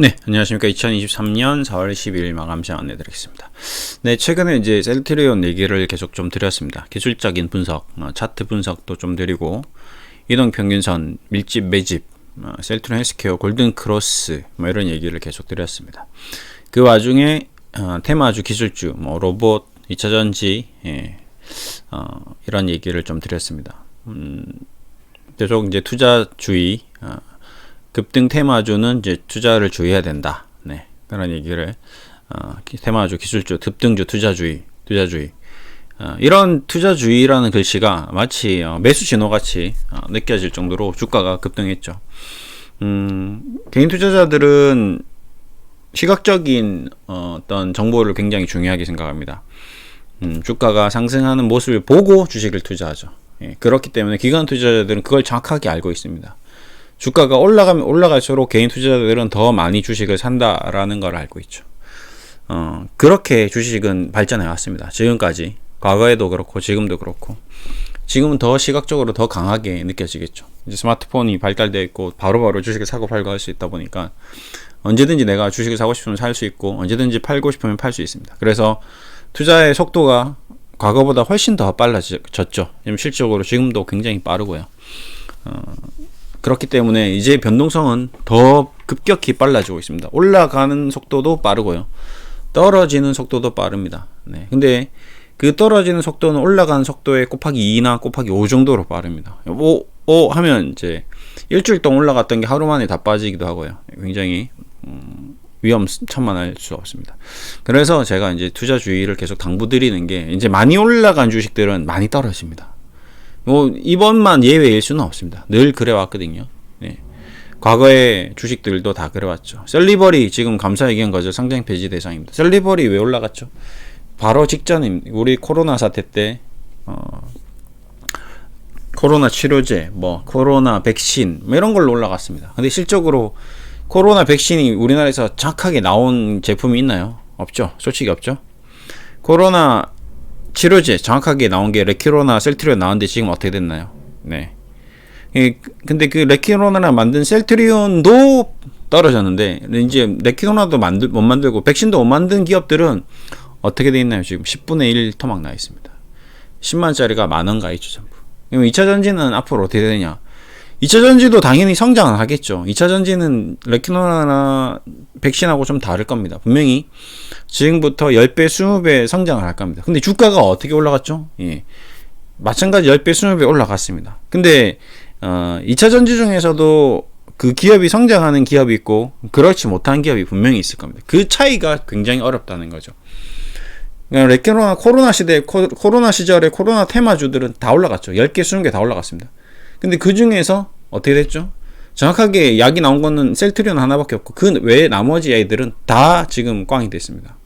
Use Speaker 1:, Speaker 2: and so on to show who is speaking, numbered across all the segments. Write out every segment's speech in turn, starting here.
Speaker 1: 네, 안녕하십니까. 2023년 4월 12일 마감 시간 안내 드리겠습니다. 네, 최근에 이제 셀트리온 얘기를 계속 좀 드렸습니다. 기술적인 분석, 어, 차트 분석도 좀 드리고, 이동 평균선, 밀집 매집, 어, 셀트리온 헬스케어, 골든 크로스, 뭐 이런 얘기를 계속 드렸습니다. 그 와중에, 어, 테마주, 기술주, 뭐 로봇, 2차전지, 예, 어, 이런 얘기를 좀 드렸습니다. 음, 계속 이제 투자주의, 어, 급등 테마주는 이제 투자를 주의해야 된다. 네. 그런 얘기를 어, 테마주, 기술주, 급등주, 투자주의, 투자주의. 어, 이런 투자주의라는 글씨가 마치 어, 매수 신호 같이 어, 느껴질 정도로 주가가 급등했죠. 음, 개인 투자자들은 시각적인 어, 떤 정보를 굉장히 중요하게 생각합니다. 음, 주가가 상승하는 모습을 보고 주식을 투자하죠. 예, 그렇기 때문에 기관 투자자들은 그걸 정확하게 알고 있습니다. 주가가 올라가면 올라갈수록 개인 투자자들은 더 많이 주식을 산다라는 걸 알고 있죠. 어, 그렇게 주식은 발전해 왔습니다. 지금까지. 과거에도 그렇고, 지금도 그렇고. 지금은 더 시각적으로 더 강하게 느껴지겠죠. 이제 스마트폰이 발달되어 있고, 바로바로 주식을 사고 팔고 할 수 있다 보니까, 언제든지 내가 주식을 사고 싶으면 살 수 있고, 언제든지 팔고 싶으면 팔 수 있습니다. 그래서 투자의 속도가 과거보다 훨씬 더 빨라졌죠. 실적으로 지금도 굉장히 빠르고요. 어, 그렇기 때문에 이제 변동성은 더 급격히 빨라지고 있습니다. 올라가는 속도도 빠르고요. 떨어지는 속도도 빠릅니다. 네. 근데 그 떨어지는 속도는 올라가는 속도에 곱하기 2나 곱하기 5 정도로 빠릅니다. 5, 5 하면 이제 일주일 동안 올라갔던 게 하루 만에 다 빠지기도 하고요. 굉장히 음, 위험천만할 수 없습니다. 그래서 제가 이제 투자 주의를 계속 당부드리는 게 이제 많이 올라간 주식들은 많이 떨어집니다. 뭐 이번만 예외일 수는 없습니다. 늘 그래왔거든요. 네. 과거의 주식들도 다 그래왔죠. 셀리버리 지금 감사의견 거죠 상장 폐지 대상입니다. 셀리버리 왜 올라갔죠? 바로 직전 우리 코로나 사태 때 어, 코로나 치료제, 뭐 코로나 백신 뭐 이런 걸로 올라갔습니다. 근데 실적으로 코로나 백신이 우리나라에서 착하게 나온 제품이 있나요? 없죠. 솔직히 없죠. 코로나 치료제 정확하게 나온 게 레키로나 셀트리온 나왔는데 지금 어떻게 됐나요? 네. 예, 근데 그 레키로나랑 만든 셀트리온도 떨어졌는데 이제 레키로나도 만들 못 만들고 백신도 못 만든 기업들은 어떻게 돼 있나요? 지금 10분의 1 토막 나 있습니다. 10만짜리가 만 원가 있죠 전부. 그럼 2차 전지는 앞으로 어떻게 되냐? 2차 전지도 당연히 성장은 하겠죠. 2차 전지는 레키노나 나 백신하고 좀 다를 겁니다. 분명히 지금부터 10배, 20배 성장을 할 겁니다. 근데 주가가 어떻게 올라갔죠? 예. 마찬가지 10배, 20배 올라갔습니다. 근데 어, 2차 전지 중에서도 그 기업이 성장하는 기업이 있고 그렇지 못한 기업이 분명히 있을 겁니다. 그 차이가 굉장히 어렵다는 거죠. 그러니까 레키노나 코로나 시대 코로나 시절에 코로나 테마주들은 다 올라갔죠. 10개, 20개 다 올라갔습니다. 근데 그 중에서 어떻게 됐죠? 정확하게 약이 나온 거는 셀트리온 하나밖에 없고 그외 나머지 애들은 다 지금 꽝이 됐습니다.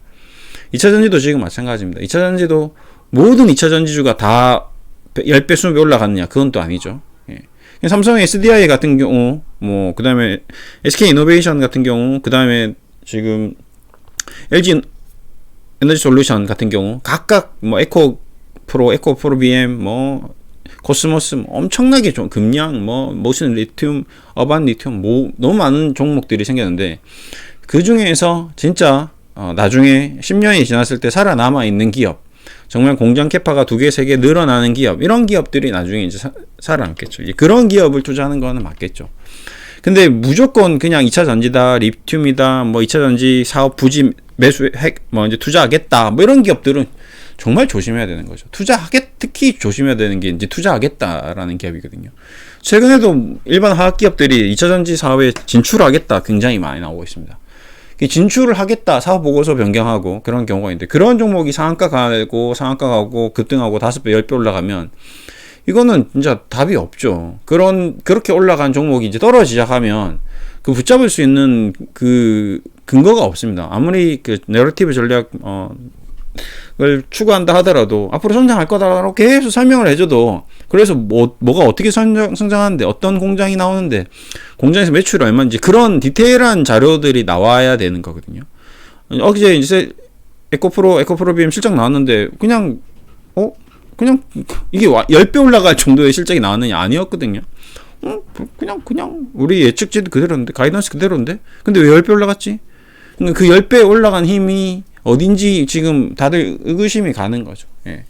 Speaker 1: 2차 전지도 지금 마찬가지입니다. 2차 전지도 모든 2차 전지주가 다 10배, 20배 올라갔느냐? 그건 또 아니죠. 예. 삼성 SDI 같은 경우, 뭐, 그 다음에 SK 이노베이션 같은 경우, 그 다음에 지금 LG 에너지 솔루션 같은 경우, 각각 뭐, 에코 프로, 에코 프로 BM, 뭐, 코스모스 뭐 엄청나게 좀 금양 뭐 모슨 리튬 어반 리튬 뭐 너무 많은 종목들이 생겼는데 그 중에서 진짜 어, 나중에 10년이 지났을 때 살아남아 있는 기업 정말 공장 캐파가 두 개, 세 개 늘어나는 기업, 이런 기업들이 나중에 이제 살아남겠죠. 그런 기업을 투자하는 거는 맞겠죠. 근데 무조건 그냥 2차 전지다, 리튬이다, 뭐 2차 전지 사업 부지 매수, 핵, 뭐 이제 투자하겠다, 뭐 이런 기업들은 정말 조심해야 되는 거죠. 투자하겠 특히 조심해야 되는 게 이제 투자하겠다라는 기업이거든요. 최근에도 일반 화학 기업들이 2차 전지 사업에 진출하겠다 굉장히 많이 나오고 있습니다. 진출을 하겠다 사업 보고서 변경하고 그런 경우가 있는데 그런 종목이 상한가 가고 상한가 가고 급등하고 5섯 배, 열 배 올라가면 이거는 진짜 답이 없죠. 그런 그렇게 올라간 종목이 이제 떨어지자 하면 그 붙잡을 수 있는 그 근거가 없습니다. 아무리 그 내러티브 전략 어을 추구한다 하더라도 앞으로 성장할 거다라고 계속 설명을 해줘도 그래서 뭐 뭐가 어떻게 성장 성장하는데 어떤 공장이 나오는데 공장에서 매출이 얼마인지 그런 디테일한 자료들이 나와야 되는 거거든요. 어제 이제 에코프로 에코프로 BM 실적 나왔는데 그냥 어 그냥 이게 10배 올라갈 정도의 실적이 나왔느냐 아니었거든요. 음, 그냥 그냥 우리 예측지도 그대로인데 가이던스 그대로인데 근데 왜 열 배 올라갔지? 그열0배 올라간 힘이 어딘지 지금 다들 의구심이 가는 거죠. 예.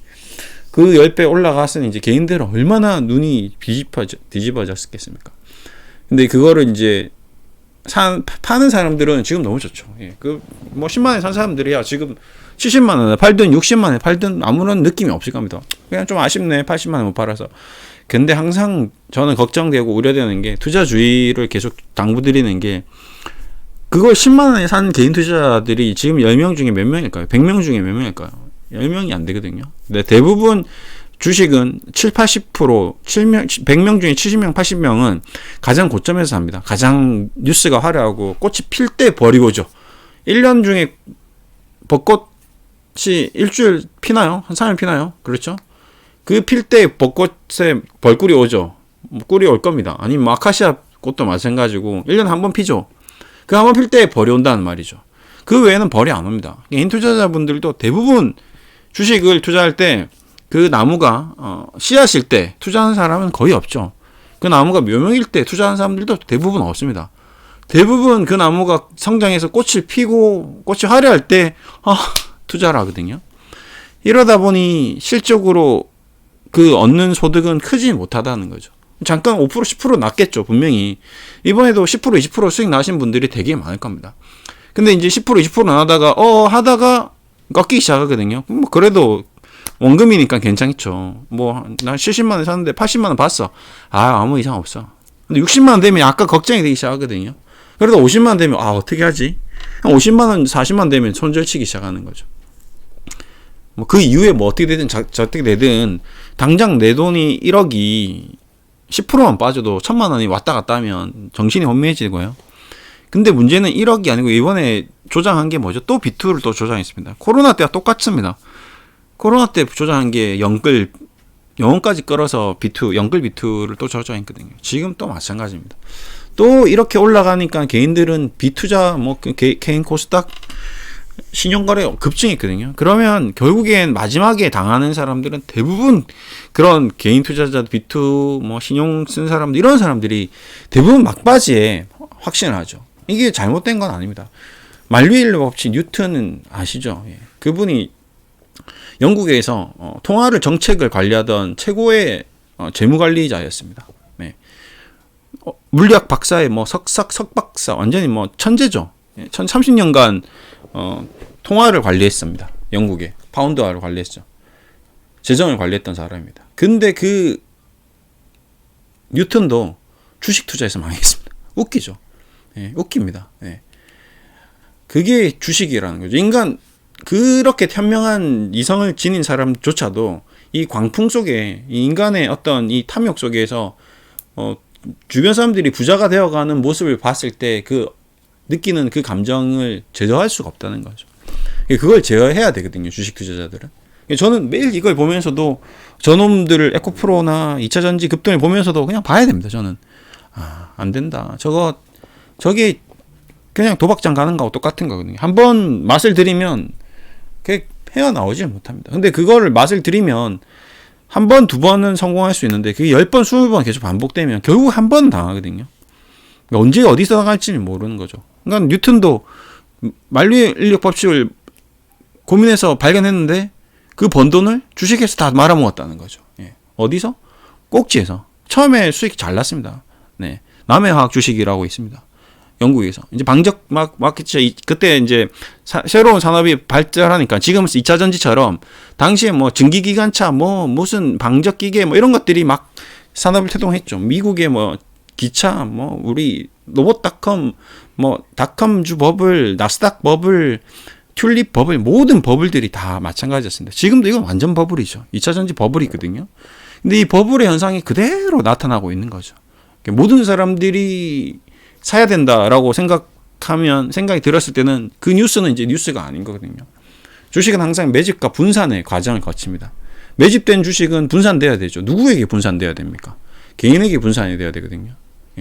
Speaker 1: 그 10배 올라갔으니 이제 개인들은 얼마나 눈이 뒤집어져, 뒤집어졌겠습니까? 근데 그거를 이제 산, 파는 사람들은 지금 너무 좋죠. 예. 그, 뭐 10만원에 산 사람들이야. 지금 70만원에 팔든 60만원에 팔든 아무런 느낌이 없을 겁니다. 그냥 좀 아쉽네. 80만원 못 팔아서. 근데 항상 저는 걱정되고 우려되는 게 투자주의를 계속 당부드리는 게 그걸 10만 원에 산 개인 투자자들이 지금 10명 중에 몇 명일까요? 100명 중에 몇 명일까요? 10명이 안 되거든요. 근데 대부분 주식은 7, 80%, 7명, 100명 중에 70명, 80명은 가장 고점에서 삽니다. 가장 뉴스가 화려하고 꽃이 필 때 버리고죠. 1년 중에 벚꽃이 일주일 피나요? 한 3일 피나요? 그렇죠? 그 필 때 벚꽃에 벌꿀이 오죠. 뭐 꿀이 올 겁니다. 아니면 아카시아 꽃도 마찬가지고 1년에 한 번 피죠. 그 한번 필때 벌이 온다는 말이죠. 그 외에는 벌이 안 옵니다. 개인 그러니까 투자자분들도 대부분 주식을 투자할 때 그 나무가 어, 씨앗일 때 투자하는 사람은 거의 없죠. 그 나무가 묘명일 때 투자하는 사람들도 대부분 없습니다. 대부분 그 나무가 성장해서 꽃을 피고 꽃이 화려할 때 아, 투자를 하거든요. 이러다 보니 실적으로 그 얻는 소득은 크지 못하다는 거죠. 잠깐 5% 10% 낮겠죠 분명히 이번에도 10% 20% 수익 나신 분들이 되게 많을 겁니다. 근데 이제 10% 20% 나다가 어 하다가 꺾이기 시작하거든요. 뭐 그래도 원금이니까 괜찮죠. 겠 뭐난 70만 원 샀는데 80만 원 봤어. 아 아무 이상 없어. 근데 60만 원 되면 아까 걱정이 되기 시작하거든요. 그래도 50만 원 되면 아 어떻게 하지? 50만 원, 40만 원 되면 손절치기 시작하는 거죠. 뭐 그 이후에 뭐 어떻게 되든 자, 어떻게 되든 당장 내 돈이 1억이 10%만 빠져도 천만 원이 왔다 갔다 하면 정신이 혼미해지고요. 근데 문제는 1억이 아니고 이번에 조장한 게 뭐죠? 또 B2를 또 조장했습니다. 코로나 때와 똑같습니다. 코로나 때 조장한 게 영끌 영혼까지 끌어서 B2 영끌 B2를 또 조장했거든요. 지금 또 마찬가지입니다. 또 이렇게 올라가니까 개인들은 B 투자 뭐 그 개, 개인 코스닥 신용거래 급증했거든요. 그러면 결국엔 마지막에 당하는 사람들은 대부분 그런 개인 투자자 b 투뭐 신용 쓴 사람들 이런 사람들이 대부분 막바지에 확신을 하죠. 이게 잘못된 건 아닙니다. 만류일로 법칙 뉴턴은 아시죠? 예. 그분이 영국에서 어, 통화를 정책을 관리하던 최고의 어, 재무관리자였습니다. 네. 어, 물리학 박사의 뭐석석 석박사 완전히 뭐 천재죠. 예. 1 30년간 어, 통화를 관리했습니다. 영국의 파운드화를 관리했죠. 재정을 관리했던 사람입니다. 근데 그 뉴턴도 주식 투자에서 망했습니다. 웃기죠. 예, 웃깁니다. 예. 그게 주식이라는 거죠. 인간 그렇게 현명한 이성을 지닌 사람조차도 이 광풍 속에 인간의 어떤 이 탐욕 속에서 어, 주변 사람들이 부자가 되어가는 모습을 봤을 때그 느끼는 그 감정을 제어할 수가 없다는 거죠. 그걸 제어해야 되거든요. 주식 투자자들은. 저는 매일 이걸 보면서도 저놈들을 에코프로나 2차전지 급등을 보면서도 그냥 봐야 됩니다. 저는 아, 안 된다. 저거 저게 그냥 도박장 가는 거하고 똑같은 거거든요. 한 번 맛을 들이면 그게 헤어나오지 못합니다. 근데 그거를 맛을 들이면 한 번, 두 번은 성공할 수 있는데 그게 10번, 20번 계속 반복되면 결국 한 번 당하거든요. 그러니까 언제 어디서 당할지 는 모르는 거죠. 그러니까 뉴턴도 만류 인력 법칙을 고민해서 발견했는데 그 번 돈을 주식에서 다 말아먹었다는 거죠. 예. 어디서? 꼭지에서. 처음에 수익이 잘 났습니다. 네. 남해 화학 주식이라고 있습니다. 영국에서. 이제 방적 마켓이 마 그때 이제 사, 새로운 산업이 발전하니까 지금 2차 전지처럼 당시에 뭐 증기 기관차 뭐 무슨 방적 기계 뭐 이런 것들이 막 산업을 태동했죠. 미국의 뭐 기차, 뭐 우리 로봇닷컴, 뭐 닷컴주 버블, 나스닥 버블, 튤립 버블 모든 버블들이 다 마찬가지였습니다. 지금도 이건 완전 버블이죠. 2차 전지 버블이거든요. 근데 이 버블의 현상이 그대로 나타나고 있는 거죠. 모든 사람들이 사야 된다라고 생각하면 생각이 들었을 때는 그 뉴스는 이제 뉴스가 아닌 거거든요. 주식은 항상 매집과 분산의 과정을 거칩니다. 매집된 주식은 분산돼야 되죠. 누구에게 분산돼야 됩니까? 개인에게 분산이 돼야 되거든요.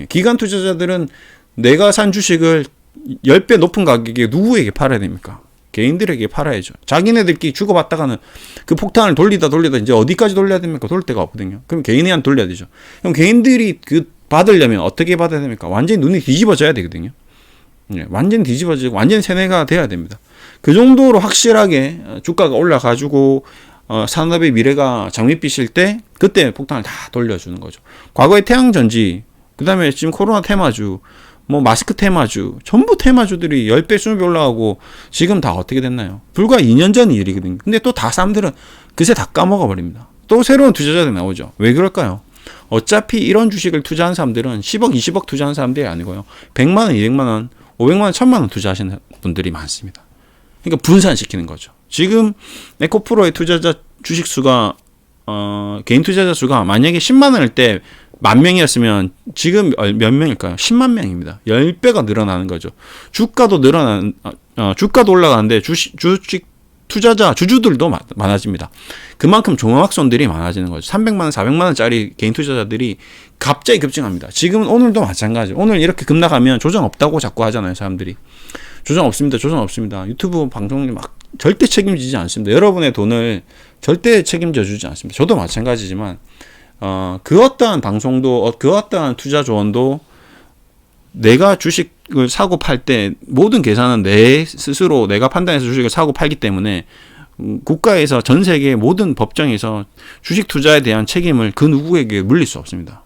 Speaker 1: 기관 투자자들은 내가 산 주식을 10배 높은 가격에 누구에게 팔아야 됩니까? 개인들에게 팔아야죠. 자기네들끼리 주고받다가는 그 폭탄을 돌리다 돌리다 이제 어디까지 돌려야 됩니까? 돌릴 데가 없거든요. 그럼 개인에한 돌려야 되죠. 그럼 개인들이 그 받으려면 어떻게 받아야 됩니까? 완전히 눈이 뒤집어져야 되거든요. 예, 완전히 뒤집어지고 완전 히 세뇌가 돼야 됩니다. 그 정도로 확실하게 주가가 올라가지고 어, 산업의 미래가 장밋빛일 때 그때 폭탄을 다 돌려주는 거죠. 과거의 태양전지 그 다음에 지금 코로나 테마주, 뭐 마스크 테마주, 전부 테마주들이 10배, 20배 올라가고 지금 다 어떻게 됐나요? 불과 2년 전 일이거든요. 근데 또 다 사람들은 그새 다 까먹어 버립니다. 또 새로운 투자자들이 나오죠. 왜 그럴까요? 어차피 이런 주식을 투자한 사람들은 10억, 20억 투자한 사람들이 아니고요. 100만 원, 200만 원, 500만 원, 1000만 원 투자하시는 분들이 많습니다. 그러니까 분산시키는 거죠. 지금 에코프로의 투자자 주식 수가 어, 개인 투자자 수가 만약에 10만 원일 때만 명이었으면 지금 어, 몇 명일까요? 10만 명입니다. 10배가 늘어나는 거죠. 주가도 늘어나는, 어, 주가도 올라가는데 주식, 주식 투자자, 주주들도 많아집니다. 그만큼 종합손들이 많아지는 거죠. 300만원, 400만원짜리 개인 투자자들이 갑자기 급증합니다. 지금은 오늘도 마찬가지 오늘 이렇게 급락하면 조정 없다고 자꾸 하잖아요, 사람들이. 조정 없습니다. 조정 없습니다. 유튜브 방송이 막 절대 책임지지 않습니다. 여러분의 돈을 절대 책임져 주지 않습니다. 저도 마찬가지지만 어, 그 어떠한 방송도, 어, 그 어떠한 투자 조언도 내가 주식을 사고 팔 때 모든 계산은 내 스스로 내가 판단해서 주식을 사고 팔기 때문에 음, 국가에서 전 세계 모든 법정에서 주식 투자에 대한 책임을 그 누구에게 물릴 수 없습니다.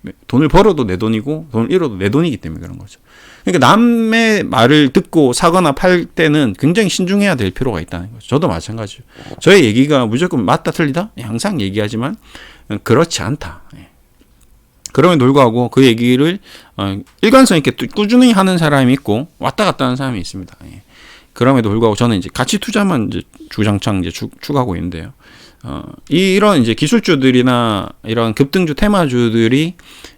Speaker 1: 네, 돈을 벌어도 내 돈이고 돈을 잃어도 내 돈이기 때문에 그런 거죠. 그러니까 남의 말을 듣고 사거나 팔 때는 굉장히 신중해야 될 필요가 있다는 거죠. 저도 마찬가지죠. 저의 얘기가 무조건 맞다 틀리다? 예, 항상 얘기하지만 그렇지 않다. 예. 그럼에도 불구하고 그 얘기를 어, 일관성 있게 꾸준히 하는 사람이 있고 왔다 갔다 하는 사람이 있습니다. 예. 그럼에도 불구하고 저는 이제 가치 투자만 이제 주장창 이제 추, 추구하고 있는데요. 어, 이런 이제 기술주들이나 이런 급등주 테마주들이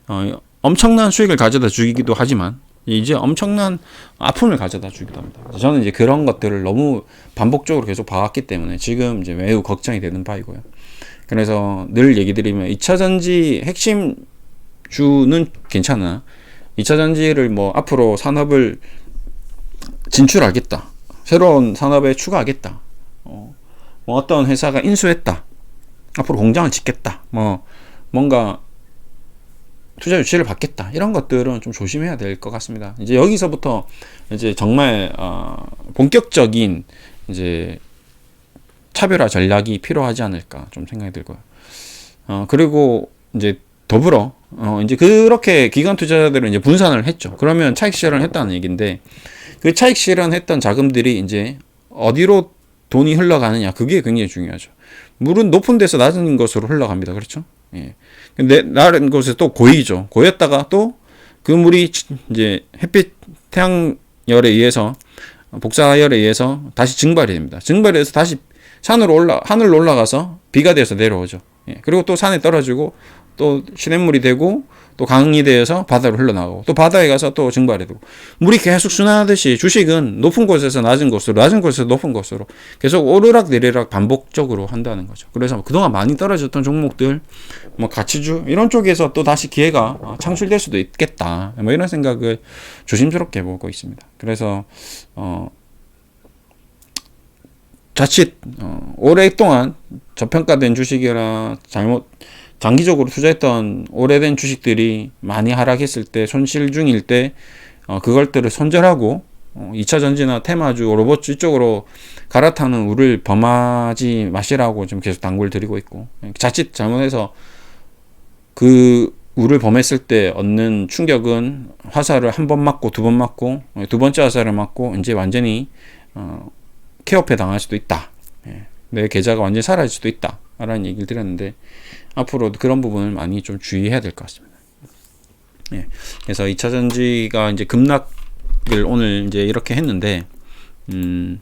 Speaker 1: 어, 엄청난 수익을 가져다 주기도 하지만 이제 엄청난 아픔을 가져다 주기도 합니다. 저는 이제 그런 것들을 너무 반복적으로 계속 봐왔기 때문에 지금 이제 매우 걱정이 되는 바이고요. 그래서 늘 얘기 드리면 2차 전지 핵심 주는 괜찮아. 2차 전지를 뭐 앞으로 산업을 진출하겠다. 새로운 산업에 추가하겠다. 어, 뭐 어떤 회사가 인수했다. 앞으로 공장을 짓겠다. 뭐 뭔가 투자 유치를 받겠다. 이런 것들은 좀 조심해야 될 것 같습니다. 이제 여기서부터 이제 정말 어, 본격적인 이제 차별화 전략이 필요하지 않을까 좀 생각이 들고요. 어, 그리고 이제 더불어 어, 이제 그렇게 기관 투자자들은 이제 분산을 했죠. 그러면 차익 실현 했다는 얘기인데 그 차익 실현했던 자금들이 이제 어디로 돈이 흘러가느냐 그게 굉장히 중요하죠. 물은 높은 데서 낮은 것으로 흘러갑니다. 그렇죠? 예. 근데 낮은 곳에 또 고이죠. 고였다가 또 그 물이 이제 햇빛 태양열에 의해서 복사열에 의해서 다시 증발이 됩니다. 증발해서 다시 산으로 올라 하늘로 올라가서 비가 돼서 내려오죠. 예. 그리고 또 산에 떨어지고 또 시냇물이 되고 또 강이 되어서 바다로 흘러나가고 또 바다에 가서 또 증발이 되고 물이 계속 순환하듯이 주식은 높은 곳에서 낮은 곳으로 낮은 곳에서 높은 곳으로 계속 오르락 내리락 반복적으로 한다는 거죠. 그래서 그동안 많이 떨어졌던 종목들 뭐 가치주 이런 쪽에서 또 다시 기회가 어, 창출될 수도 있겠다. 뭐 이런 생각을 조심스럽게 보고 있습니다. 그래서 어 자칫 어, 오랫동안 저평가된 주식이라 잘못 장기적으로 투자했던 오래된 주식들이 많이 하락했을 때 손실 중일 때 어, 그걸들을 손절하고 어, 2차 전지나 테마주 로봇 이쪽으로 갈아타는 우를 범하지 마시라고 지금 계속 당부를 드리고 있고 자칫 잘못해서 그 우를 범했을 때 얻는 충격은 화살을 한 번 맞고 두 번 맞고 두 번째 화살을 맞고 이제 완전히 어, 케어패 당할 수도 있다. 예, 내 계좌가 완전히 사라질 수도 있다. 라는 얘기를 드렸는데, 앞으로 그런 부분을 많이 좀 주의해야 될 것 같습니다. 예. 그래서 2차 전지가 이제 급락을 오늘 이제 이렇게 했는데, 음,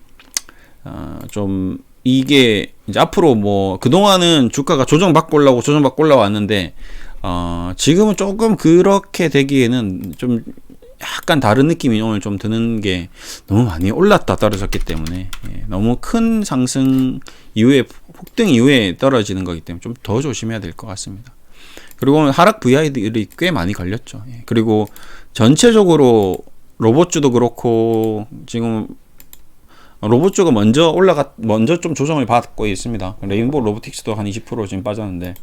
Speaker 1: 아, 좀, 이게 이제 앞으로 뭐, 그동안은 주가가 조정받고 올라오고 조정받고 올라왔는데, 어, 지금은 조금 그렇게 되기에는 좀 약간 다른 느낌이 오늘 좀 드는 게 너무 많이 올랐다 떨어졌기 때문에 예, 너무 큰 상승 이후에 폭등 이후에 떨어지는 거기 때문에 좀 더 조심해야 될 것 같습니다. 그리고 오늘 하락 VI들이 꽤 많이 걸렸죠. 예, 그리고 전체적으로 로봇주도 그렇고 지금 로봇주가 먼저 올라가 먼저 좀 조정을 받고 있습니다. 레인보 로보틱스도 한 20% 지금 빠졌는데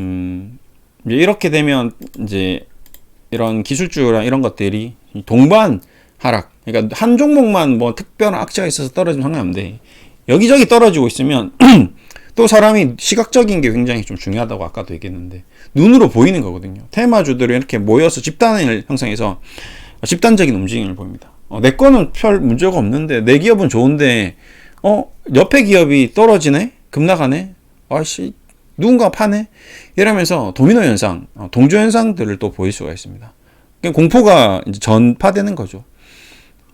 Speaker 1: 음, 이렇게 되면 이제 이런 기술주랑 이런 것들이 동반 하락. 그러니까 한 종목만 뭐 특별한 악재가 있어서 떨어지면 상관없는데 여기저기 떨어지고 있으면 또 사람이 시각적인 게 굉장히 좀 중요하다고 아까도 얘기했는데 눈으로 보이는 거거든요. 테마주들이 이렇게 모여서 집단을 형성해서 집단적인 움직임을 보입니다. 어, 내 거는 별 문제가 없는데 내 기업은 좋은데 어 옆에 기업이 떨어지네 급락하네 아씨 누군가 파네? 이러면서 도미노 현상, 어, 동조 현상들을 또 보일 수가 있습니다. 공포가 전파되는 거죠.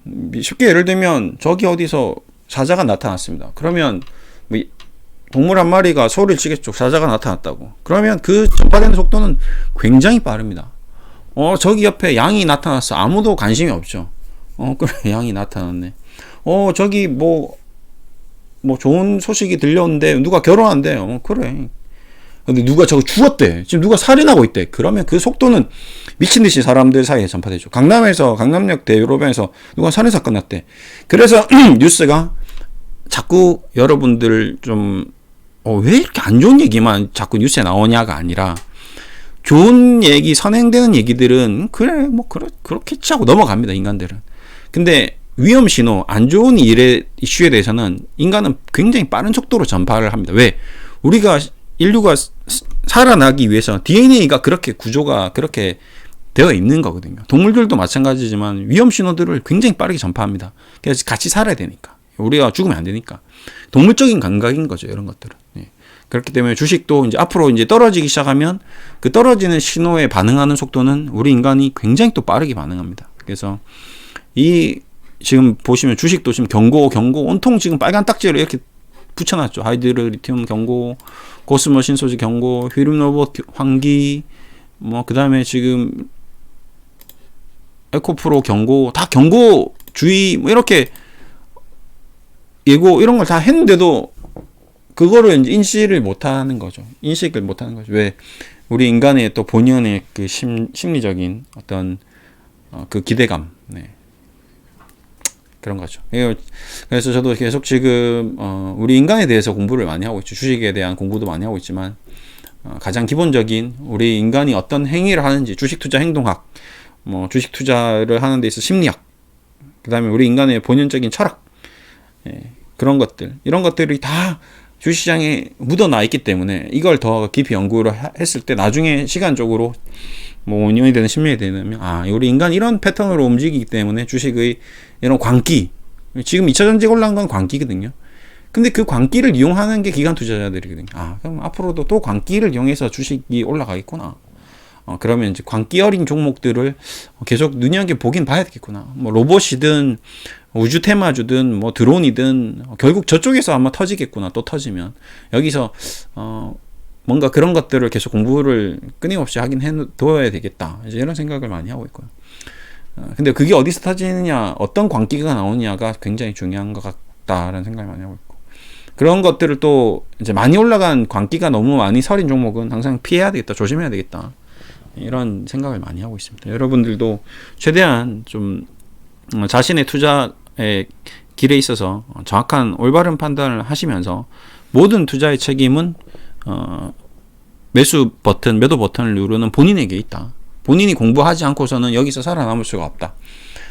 Speaker 1: 음, 쉽게 예를 들면 저기 어디서 사자가 나타났습니다. 그러면 뭐 동물 한 마리가 소리를 치겠죠. 사자가 나타났다고. 그러면 그 전파되는 속도는 굉장히 빠릅니다. 어, 저기 옆에 양이 나타났어. 아무도 관심이 없죠. 어, 그래, 양이 나타났네. 어, 저기 뭐, 뭐 좋은 소식이 들려오는데 누가 결혼한대요. 어, 그래. 근데 누가 저거 죽었대. 지금 누가 살인하고 있대. 그러면 그 속도는 미친 듯이 사람들 사이에 전파되죠. 강남에서 강남역 대로변에서 누가 살인 사건 났대. 그래서 뉴스가 자꾸 여러분들 좀 어, 왜 이렇게 안 좋은 얘기만 자꾸 뉴스에 나오냐가 아니라 좋은 얘기 선행되는 얘기들은 그래 뭐 그렇 그렇겠지 하고 넘어갑니다 인간들은. 근데 위험 신호, 안 좋은 일의 이슈에 대해서는 인간은 굉장히 빠른 속도로 전파를 합니다. 왜? 우리가 인류가 살아나기 위해서 DNA가 그렇게 구조가 그렇게 되어 있는 거거든요. 동물들도 마찬가지지만 위험 신호들을 굉장히 빠르게 전파합니다. 그래서 같이 살아야 되니까. 우리가 죽으면 안 되니까. 동물적인 감각인 거죠. 이런 것들은. 예. 그렇기 때문에 주식도 이제 앞으로 이제 떨어지기 시작하면 그 떨어지는 신호에 반응하는 속도는 우리 인간이 굉장히 또 빠르게 반응합니다. 그래서 이 지금 보시면 주식도 지금 경고 경고 온통 지금 빨간 딱지로 이렇게 붙여놨죠. 하이드로티튬 경고 고스모 신소지 경고, 휘름노봇 환기, 뭐그 다음에 지금 에코프로 경고, 다 경고 주의 뭐 이렇게 예고 이런 걸 다 했는데도 그거를 이제 인식을 못하는 거죠. 인식을 못하는 거죠. 왜 우리 인간의 또 본연의 그 심, 심리적인 어떤 어, 그 기대감, 네. 그런 거죠. 예, 그래서 저도 계속 지금 어, 우리 인간에 대해서 공부를 많이 하고 있죠. 주식에 대한 공부도 많이 하고 있지만 어, 가장 기본적인 우리 인간이 어떤 행위를 하는지 주식 투자 행동학, 뭐 주식 투자를 하는 데 있어 심리학, 그다음에 우리 인간의 본연적인 철학 예, 그런 것들 이런 것들이 다 주시장에 식 묻어나 있기 때문에 이걸 더 깊이 연구를 했을 때 나중에 시간적으로 뭐 5년이 되는 10년이 되면 아 우리 인간 이런 패턴으로 움직이기 때문에 주식의 이런 광기 지금 2차 전지 올라온 건 광기거든요. 근데 그 광기를 이용하는 게 기관 투자자들이거든요. 아 그럼 앞으로도 또 광기를 이용해서 주식이 올라가겠구나. 어, 그러면 이제 광기 어린 종목들을 계속 눈여겨 보긴 봐야겠구나. 되뭐 로봇이든 우주 테마주든 뭐 드론이든 결국 저쪽에서 아마 터지겠구나. 또 터지면 여기서 어 뭔가 그런 것들을 계속 공부를 끊임없이 하긴 해둬야 되겠다. 이제 이런 생각을 많이 하고 있고요. 어, 근데 그게 어디서 타지느냐, 어떤 광기가 나오느냐가 굉장히 중요한 것 같다라는 생각을 많이 하고 있고. 그런 것들을 또 이제 많이 올라간 광기가 너무 많이 서린 종목은 항상 피해야 되겠다, 조심해야 되겠다. 이런 생각을 많이 하고 있습니다. 여러분들도 최대한 좀 어, 자신의 투자의 길에 있어서 정확한 올바른 판단을 하시면서 모든 투자의 책임은 어, 매수 버튼, 매도 버튼을 누르는 본인에게 있다. 본인이 공부하지 않고서는 여기서 살아남을 수가 없다.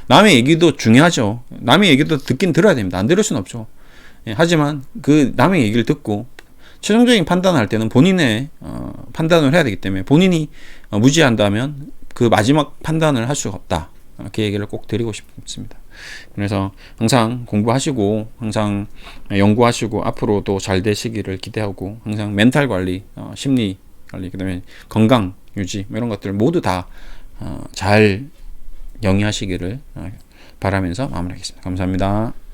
Speaker 1: 남의 얘기도 중요하죠. 남의 얘기도 듣긴 들어야 됩니다. 안 들을 수 없죠. 예, 하지만 그 남의 얘기를 듣고 최종적인 판단을 할 때는 본인의 어, 판단을 해야 되기 때문에 본인이 어, 무지한다면 그 마지막 판단을 할 수가 없다. 어, 그 얘기를 꼭 드리고 싶습니다. 그래서 항상 공부하시고 항상 연구하시고 앞으로도 잘 되시기를 기대하고 항상 멘탈 관리, 어, 심리 관리, 그다음에 건강 유지 뭐 이런 것들 모두 다잘 어, 영위하시기를 어, 바라면서 마무리하겠습니다. 감사합니다.